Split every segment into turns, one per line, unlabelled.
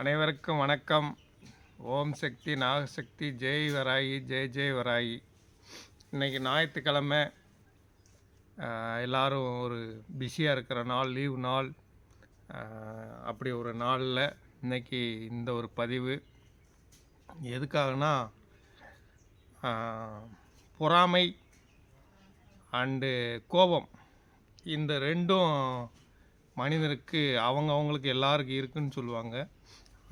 அனைவருக்கும் வணக்கம். ஓம் சக்தி நாகசக்தி ஜெய் வராயி ஜெய் ஜெய் வராயி. இன்றைக்கி ஞாயிற்றுக்கிழமை. எல்லோரும் எல்லாரும் ஒரு பிஸியாக இருக்கிற நாள் லீவ் நாள். அப்படி ஒரு நாளில் இன்றைக்கி இந்த ஒரு பதிவு. எதுக்காகனா பொறாமை அண்டு கோபம். இந்த ரெண்டும் மனிதனுக்கு அவங்க அவங்களுக்கு எல்லாருக்கும் இருக்குன்னு சொல்லுவாங்க.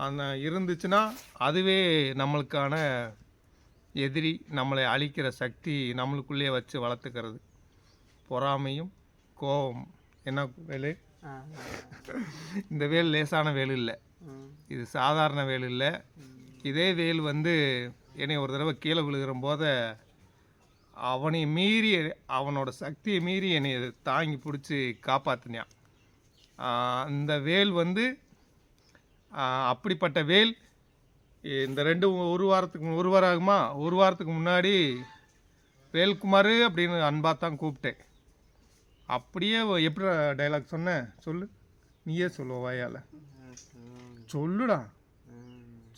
அந்த இருந்துச்சுன்னா அதுவே நம்மளுக்கான எதிரி நம்மளை அழிக்கிற சக்தி நம்மளுக்குள்ளேயே வச்சு வளர்த்துக்கிறது. பொறாமையும் கோபம் என்ன வேலு? இந்த வேல் லேசான வேல் இல்லை. இது சாதாரண வேல் இல்லை. இதே வேல் வந்து என்னை ஒரு தடவை கீழே விழுகிற போத அவனை மீறி அவனோட சக்தியை மீறி என்னை தாங்கி பிடிச்சி காப்பாற்றினான் இந்த வேல் வந்து அப்படிப்பட்ட வேல் இந்த ரெண்டு ஒரு வாரத்துக்கு ஒரு வாரம் ஆகுமா? ஒரு வாரத்துக்கு முன்னாடி வேல்குமார் அப்படின்னு அன்பாக தான் கூப்பிட்டேன். அப்படியே எப்படி டைலாக் சொன்னேன் சொல்லு. நீயே சொல்லுவ வாயால். சொல்லுடா.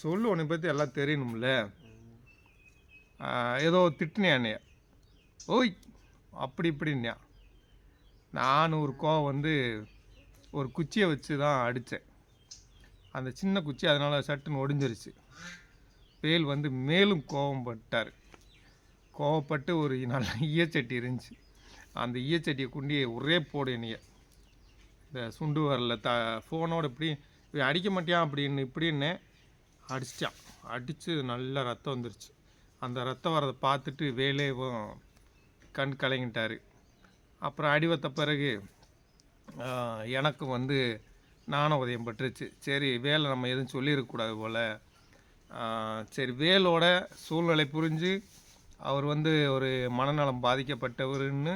சொல்லு உன்னை பற்றி எல்லாம் தெரியணும்ல. ஏதோ திட்டினே ஓய் அப்படி இப்படின்யா நான் ஒரு கோவம் வந்து ஒரு குச்சியை வச்சு தான் அடித்தேன் அந்த சின்ன குச்சி அதனால் சட்டுன்னு ஒடிஞ்சிருச்சு. வேல் வந்து மேலும் கோபப்பட்டார் கோவப்பட்டு ஒரு நல்ல ஈயச்சட்டி இருந்துச்சு. அந்த ஈயச்சட்டியை குண்டி ஒரே போடு என்னைய. இந்த சுண்டு வரல த ஃபோனோட இப்படி அடிக்க மாட்டியான் அப்படின்னு இப்படின்னு அடிச்சிட்டான். அடித்து நல்ல ரத்தம் வந்துருச்சு. அந்த ரத்தம் வரதை பார்த்துட்டு வேலேவும் கண் கலங்கிட்டார். அப்புறம் அடிவத்த பிறகு எனக்கு வந்து ஞான உதயம் பட்டுருச்சு. சரி வேலை நம்ம எதுவும் சொல்லியிருக்கக்கூடாது போல். சரி வேலோட சூழ்நிலை புரிஞ்சு அவர் வந்து ஒரு மனநலம் பாதிக்கப்பட்டவருன்னு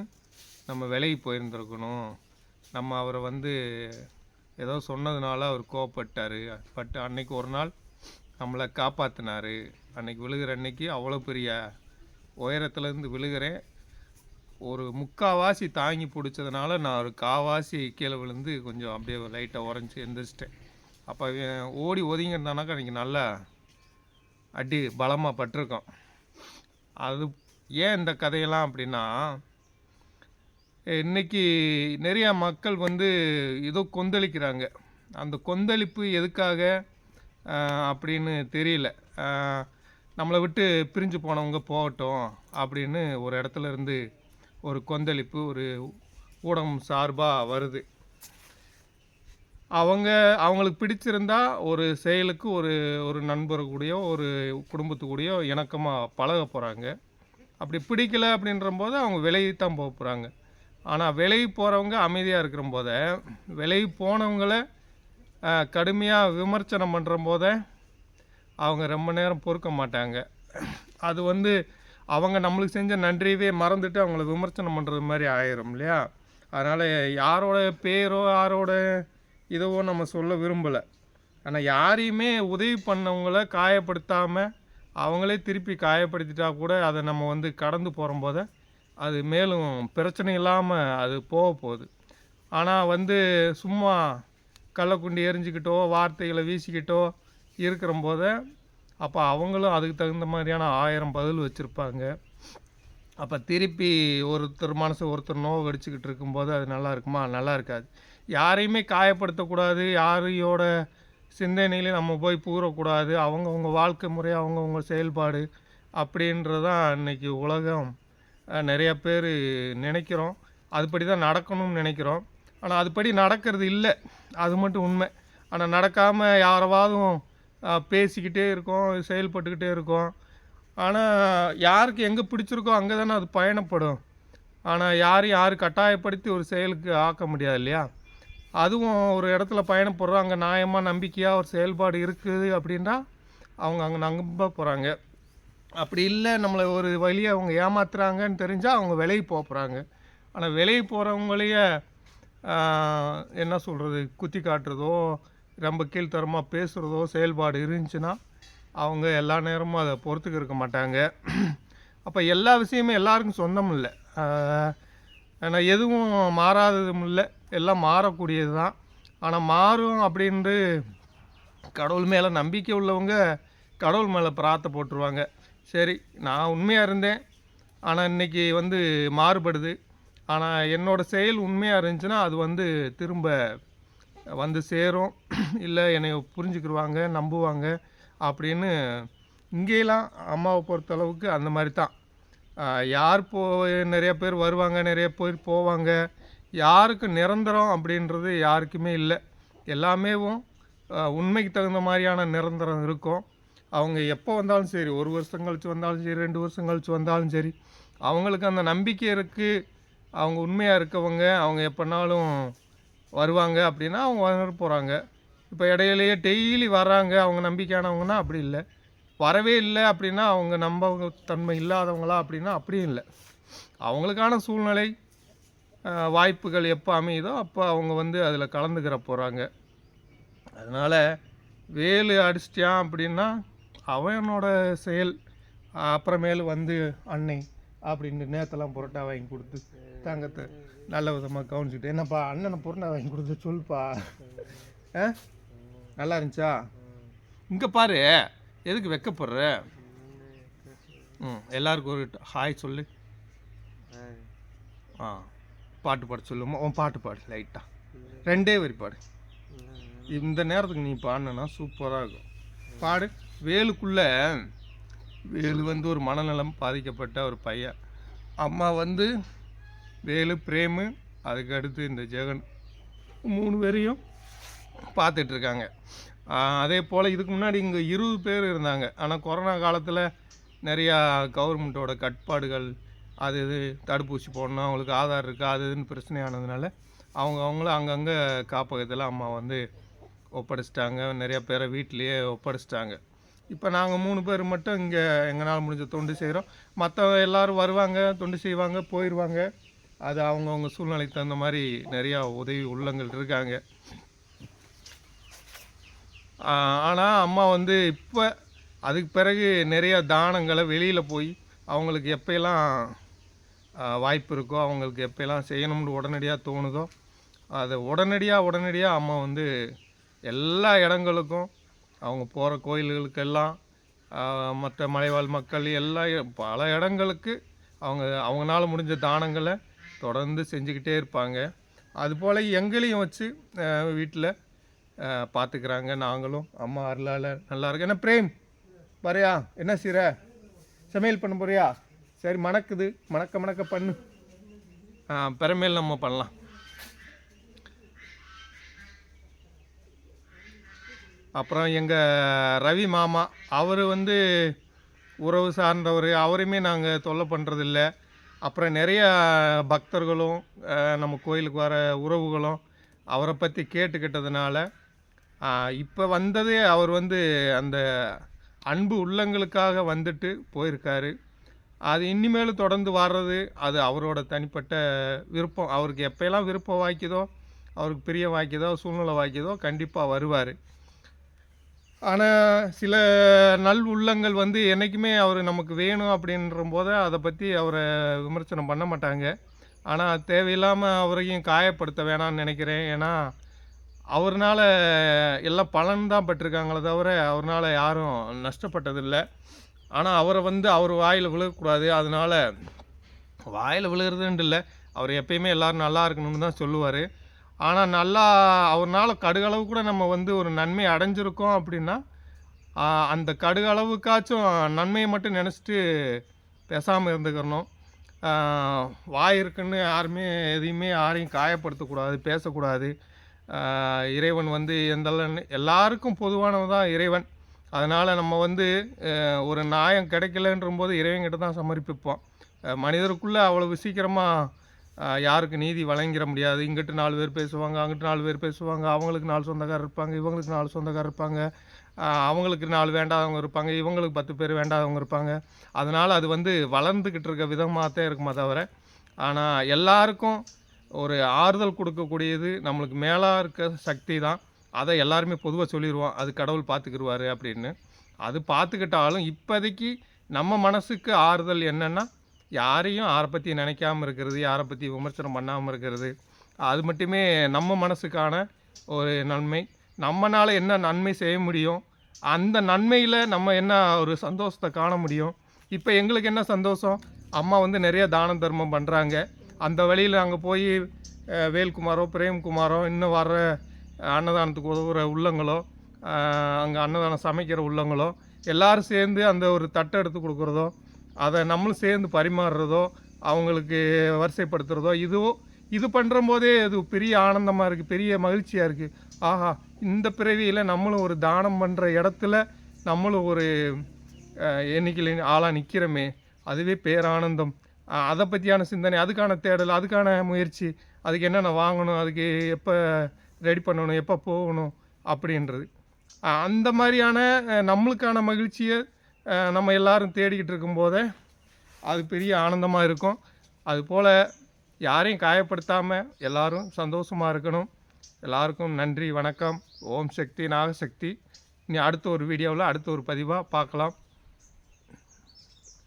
நம்ம விலகி போயிருந்துருக்கணும். நம்ம அவரை வந்து ஏதோ சொன்னதுனால அவர் கோவப்பட்டார். பட் அன்னைக்கு ஒரு நாள் நம்மளை காப்பாற்றினார் அன்னைக்கு விழுகிற அன்னைக்கு அவ்வளோ பெரிய உயரத்துலேருந்து விழுகிறேன். ஒரு முக்காவாசி தாங்கி பிடிச்சதுனால நான் ஒரு காவாசி கீழே விழுந்து கொஞ்சம் அப்படியே லைட்டாக உறைஞ்சி எந்திரிச்சிட்டேன். அப்போ ஓடி ஒதுங்கிருந்தானாக்கா எனக்கு நல்லா அடி பலமாக பட்டிருக்கோம். அது ஏன் இந்த கதையெல்லாம் அப்படின்னா இன்றைக்கி நிறையா மக்கள் வந்து ஏதோ கொந்தளிக்கிறாங்க. அந்த கொந்தளிப்பு எதுக்காக அப்படின்னு தெரியல. நம்மளை விட்டு பிரிஞ்சு போனவங்க போகட்டும் அப்படின்னு ஒரு இடத்துல இருந்து ஒரு கொந்தளிப்பு ஒரு ஊடகம் சார்பாக வருது. அவங்க அவங்களுக்கு பிடிச்சிருந்தா ஒரு செயலுக்கு ஒரு ஒரு நண்பர் கூடயோ ஒரு குடும்பத்து கூடயோ இணக்கமாக பழக போகிறாங்க அப்படி பிடிக்கல அப்படின்றபோது அவங்க விலகி தான் போக போகிறாங்க ஆனால் விலகி போகிறவங்க அமைதியாக இருக்கிற போத விலகி போனவங்கள கடுமையாக விமர்சனம் பண்ணுற போத அவங்க ரொம்ப நேரம் பொறுக்க மாட்டாங்க. அது வந்து அவங்க நம்மளுக்கு செஞ்ச நன்றியவே மறந்துட்டு அவங்கள விமர்சனம் பண்ணுறது மாதிரி ஆயிரும் இல்லையா? அதனால் யாரோட பேரோ யாரோட இதுவோ நம்ம சொல்ல விரும்பலை. ஆனால் யாரையுமே உதவி பண்ணவங்கள காயப்படுத்தாமல் அவங்களே திருப்பி காயப்படுத்திட்டா கூட அதை நம்ம வந்து கடந்து போகும்போது அது மேலும் பிரச்சனை இல்லாமல் அது போக போகுது. ஆனால் வந்து சும்மா கள்ளக்குண்டி எரிஞ்சிக்கிட்டோ வார்த்தைகளை வீசிக்கிட்டோ இருக்கிறம்போத அப்போ அவங்களும் அதுக்கு தகுந்த மாதிரியான ஆயிரம் பதில் வச்சுருப்பாங்க. அப்போ திருப்பி ஒருத்தர் மனசு ஒருத்தர் நோவு கடிச்சிக்கிட்டு இருக்கும்போது அது நல்லா இருக்குமா? நல்லா இருக்காது. யாரையுமே காயப்படுத்தக்கூடாது. யாரையோட சிந்தனையிலையும் நம்ம போய் பூரக்கூடாது. அவங்கவுங்க வாழ்க்கை முறை அவங்கவுங்க செயல்பாடு அப்படின்றதான் இன்னைக்கு உலகம். நிறையா நிறைய பேர் நினைக்கிறோம். அதுபடி தான் நடக்கணும்னு நினைக்கிறோம். ஆனால் அதுபடி நடக்கிறது இல்லை. அது மட்டும் உண்மை. ஆனால் நடக்காமல் யாரவாதும் பேசிக்கிட்டே இருக்கோம் செயல்பட்டுக்கிட்டே இருக்கோம். ஆனால் யாருக்கு எங்கே பிடிச்சிருக்கோ அங்கே தானே அது பயணப்படும். ஆனால் யாரையும் யார் கட்டாயப்படுத்தி ஒரு செயலுக்கு ஆக்க முடியாது இல்லையா? அதுவும் ஒரு இடத்துல பயணப்படுறோம் அங்கே நியாயமாக நம்பிக்கையாக ஒரு செயல்பாடு இருக்குது அப்படின்னா அவங்க அங்கே நம்ப போகிறாங்க அப்படி இல்லை நம்மளை ஒரு வழியை அவங்க ஏமாத்துறாங்கன்னு தெரிஞ்சால் அவங்க விலைக்கு போக போகிறாங்க ஆனால் விலைக்கு போகிறவங்களையே என்ன சொல்கிறது குத்தி காட்டுறதோ ரொம்ப கீழ்த்தரமாக பேசுகிறதோ செயல்பாடு இருந்துச்சுன்னா அவங்க எல்லா நேரமும் அதை பொறுத்துக்க இருக்க மாட்டாங்க. அப்போ எல்லா விஷயமும் எல்லாருக்கும் சொந்தம் இல்லை. ஆனால் எதுவும் மாறாததும் இல்லை. எல்லாம் மாறக்கூடியது தான் ஆனால் மாறும் அப்படின்ட்டு கடவுள் மேலே நம்பிக்கை உள்ளவங்க கடவுள் மேலே பிரார்த்த போட்டுருவாங்க. சரி நான் உண்மையாக இருந்தேன். ஆனால் இன்னைக்கு வந்து மாறுபடுது. ஆனால் என்னோட செயல் உண்மையாக இருந்துச்சுன்னா அது வந்து திரும்ப வந்து சேரும். இல்லை என்னை புரிஞ்சுக்கிடுவாங்க நம்புவாங்க அப்படின்னு இங்கேயெல்லாம் அம்மாவை பொறுத்தளவுக்கு அந்த மாதிரி தான் யார் போ நிறைய பேர் வருவாங்க நிறைய பேர் போவாங்க. யாருக்கு நிரந்தரம் அப்படின்றது யாருக்குமே இல்லை. எல்லாமேவும் உண்மைக்கு தகுந்த மாதிரியான நிரந்தரம் இருக்கும். அவங்க எப்போ வந்தாலும் சரி ஒரு வருஷம் கழித்து வந்தாலும் சரி ரெண்டு வருஷம் கழித்து வந்தாலும் சரி அவங்களுக்கு அந்த நம்பிக்கை இருக்குது அவங்க உண்மையாக இருக்கவங்க அவங்க எப்போனாலும் வருவாங்க அப்படின்னா அவங்க வர போகிறாங்க இப்போ இடையிலேயே டெய்லி வர்றாங்க அவங்க நம்பிக்கையானவங்கன்னா அப்படி இல்லை. வரவே இல்லை அப்படின்னா அவங்க நம்ப தன்மை இல்லாதவங்களா அப்படின்னா அப்படியும் இல்லை. அவங்களுக்கான சூழ்நிலை வாய்ப்புகள் எப்போ அமையுதோ அப்போ அவங்க வந்து அதில் கலந்துக்கிற போகிறாங்க அதனால் வேலு அடிச்சிட்டான் அப்படின்னா அவனோட செயல் அப்புறமேலு வந்து அன்னை அப்படின்னு நேத்தெல்லாம் புரோட்டா வாங்கி கொடுத்து தங்கத்தை நல்ல விதமாக கவனிச்சுட்டு என்னப்பா அண்ணனை பொருளை வாங்கி கொடுத்து சொல்லுப்பா. ஆ? நல்லா இருந்துச்சா? இங்கே பாரு எதுக்கு வெக்கப்படுற? ம் எல்லாருக்கும் ஒரு ஹாய் சொல்லு. ஆ பாட்டு பாட சொல்லுமா? உன் பாட்டு பாடு லைட்டாக ரெண்டே வரி பாடு. இந்த நேரத்துக்கு நீ பாடினா சூப்பராக இருக்கும். பாடு. வேலுக்குள்ள வேலு வந்து ஒரு மனநலம் பாதிக்கப்பட்ட ஒரு பையன். அம்மா வந்து வேலு பிரேமு அதுக்கு அடுத்து இந்த ஜெகன் மூணு பேரையும் பார்த்துட்ருக்காங்க. அதே போல் இதுக்கு முன்னாடி இங்கே இருபது பேர் இருந்தாங்க. ஆனால் கொரோனா காலத்தில் நிறையா கவர்மெண்ட்டோட கட்டுப்பாடுகள் அது இது தடுப்பூசி போடணும் அவங்களுக்கு ஆதார் இருக்குது அது இதுன்னு பிரச்சனையானதுனால அவங்க அவங்களும் அங்கங்கே காப்பகத்தில் அம்மா வந்து ஒப்படைச்சிட்டாங்க. நிறையா பேரை வீட்டிலையே ஒப்படைச்சிட்டாங்க. இப்போ நாங்கள் மூணு பேர் மட்டும் இங்கே எங்களால் முடிஞ்ச தொண்டு செய்கிறோம் மற்ற எல்லோரும் வருவாங்க தொண்டு செய்வாங்க போயிடுவாங்க அது அவங்கவுங்க சூழ்நிலைக்கு தகுந்த மாதிரி நிறையா உதவி உள்ளங்கள் இருக்காங்க. ஆனால் அம்மா வந்து இப்போ அதுக்கு பிறகு நிறைய தானங்களை வெளியில் போய் அவங்களுக்கு எப்போயெல்லாம் வாய்ப்பு இருக்கோ அவங்களுக்கு எப்போயெல்லாம் செய்யணும்னு உடனடியாக தோணுதோ அதை உடனடியாக உடனடியாக அம்மா வந்து எல்லா இடங்களுக்கும் அவங்க போகிற கோயில்களுக்கெல்லாம் மற்ற மலைவாழ் மக்கள் எல்லா பல இடங்களுக்கு அவங்க அவங்களால முடிஞ்ச தானங்களை தொடர்ந்து செஞ்சுக்கிட்டே இருப்பாங்க. அதுபோல் எங்களையும் வச்சு வீட்டில் பார்த்துக்கிறாங்க நாங்களும் அம்மா அருளால் நல்லா இருக்கு என்ன பிரேம்? வரையா? என்ன சீர? சமையல் பண்ண போறியா? சரி மணக்குது. மணக்க மணக்க பண்ணு. பெருமையில் நம்ம பண்ணலாம். அப்புறம் எங்கள் ரவி மாமா அவர் வந்து உறவு சார்ந்தவர். அவரையுமே நாங்கள் தொல்லை பண்ணுறதில்ல அப்புறம் நிறைய பக்தர்களும் நம்ம கோயிலுக்கு வர உறவுகளும் அவரை பற்றி கேட்டுக்கிட்டதுனால இப்போ வந்ததே அவர் வந்து அந்த அன்பு உள்ளங்களுக்காக வந்துட்டு போயிருக்காரு. அது இனிமேலும் தொடர்ந்து வர்றது அது அவரோட தனிப்பட்ட விருப்பம். அவருக்கு எப்போயெல்லாம் விருப்பம் வாய்க்குதோ அவருக்கு பிரிய வாய்க்குதோ சூழ்நிலை வாய்க்குதோ கண்டிப்பாக வருவார். ஆனால் சில நல் உள்ளங்கள் வந்து என்றைக்குமே அவர் நமக்கு வேணும் அப்படின்ற போது அதை பற்றி அவரை விமர்சனம் பண்ண மாட்டாங்க. ஆனால் தேவையில்லாமல் அவரையும் காயப்படுத்த வேணாம்னு நினைக்கிறேன். ஏன்னா அவர்னால எல்லாம் பலன் தான் பட்டிருக்காங்களே தவிர அவர்னால் யாரும் நஷ்டப்பட்டதில்லை. ஆனால் அவரை வந்து அவர் வாயில் விழுகக்கூடாது அதனால வாயில் விழுகிறதுன்ட்டு இல்லை. அவர் எப்பயுமே எல்லாரும் நல்லா இருக்கணும்னு தான் சொல்லுவார். ஆனால் நல்லா அவர்னால கடுகளவு கூட நம்ம வந்து ஒரு நன்மை அடைஞ்சிருக்கோம் அப்படின்னா அந்த கடுகளவுக்காச்சும் நன்மையை மட்டும் நினச்சிட்டு பேசாமல் இருந்துக்கிறணும். வாய் இருக்குன்னு யாருமே எதையுமே யாரையும் காயப்படுத்தக்கூடாது பேசக்கூடாது. இறைவன் வந்து எந்த எல்லாருக்கும் பொதுவானவன் தான் இறைவன். அதனால் நம்ம வந்து ஒரு நியாயம் கிடைக்கலன்ற போது இறைவன்கிட்ட தான் சமர்ப்பிப்போம். மனிதருக்குள்ளே அவ்வளவு சீக்கிரமாக யாருக்கு நீதி வழங்கிட முடியாது. இங்கிட்டு நாலு பேர் பேசுவாங்க அங்கிட்டு நாலு பேர் பேசுவாங்க. அவங்களுக்கு நாலு சொந்தக்காரர் இருப்பாங்க இவங்களுக்கு நாலு சொந்தக்காரர் இருப்பாங்க. அவங்களுக்கு நாலு வேண்டாதவங்க இருப்பாங்க இவங்களுக்கு பத்து பேர் வேண்டாதவங்க இருப்பாங்க. அதனால் அது வந்து வளர்ந்துக்கிட்டு இருக்க விதமாக தான் இருக்குமா தவிர ஆனால் எல்லாருக்கும் ஒரு ஆறுதல் கொடுக்கக்கூடியது நம்மளுக்கு மேலாக இருக்க சக்தி தான். அதை எல்லாருமே பொதுவாக சொல்லிடுவோம் அது கடவுள் பார்த்துக்கிடுவார் அப்படின்னு. அது பார்த்துக்கிட்டாலும் இப்போதைக்கு நம்ம மனசுக்கு ஆறுதல் என்னென்னா யாரையும் யாரை பற்றி நினைக்காமல் இருக்கிறது யாரை பற்றி விமர்சனம் பண்ணாமல் இருக்கிறது அது மட்டுமே நம்ம மனசுக்கான ஒரு நன்மை. நம்மனால் என்ன நன்மை செய்ய முடியும்? அந்த நன்மையில் நம்ம என்ன ஒரு சந்தோஷத்தை காண முடியும்? இப்போ எங்களுக்கு என்ன சந்தோஷம்? அம்மா வந்து நிறைய தான தர்மம் பண்ணுறாங்க அந்த வழியில் அங்கே போய் வேல்குமாரோ பிரேம்குமாரோ இன்னும் வர்ற அன்னதானத்துக்கு உதவுற உள்ளங்களோ அங்கே அன்னதானம் சமைக்கிற உள்ளங்களோ எல்லோரும் சேர்ந்து அந்த ஒரு தட்டை எடுத்து கொடுக்குறதோ அதை நம்மளும் சேர்ந்து பரிமாறுறதோ அவங்களுக்கு வரிசைப்படுத்துகிறதோ இதுவோ இது பண்ணுற போதே அது பெரிய ஆனந்தமாக இருக்குது பெரிய மகிழ்ச்சியாக இருக்குது ஆஹா இந்த பிறவியில் நம்மளும் ஒரு தானம் பண்ணுற இடத்துல நம்மளும் ஒரு எண்ணிக்கையில் ஆளாக நிற்கிறோமே அதுவே பேரானந்தம். அதை பற்றியான சிந்தனை அதுக்கான தேடல் அதுக்கான முயற்சி அதுக்கு என்னென்ன வாங்கணும் அதுக்கு எப்போ ரெடி பண்ணணும் எப்போ போகணும் அப்படின்றது. அந்த மாதிரியான நம்மளுக்கான மகிழ்ச்சியை நம்ம எல்லோரும் தேடிக்கிட்டு இருக்கும்போதே அது பெரிய ஆனந்தமாக இருக்கும். அதுபோல் யாரையும் காயப்படுத்தாமல் எல்லோரும் சந்தோஷமாக இருக்கணும். எல்லாருக்கும் நன்றி வணக்கம். ஓம் சக்தி நாகசக்தி இனி அடுத்த ஒரு வீடியோவில் அடுத்த ஒரு பதிவாக பார்க்கலாம்.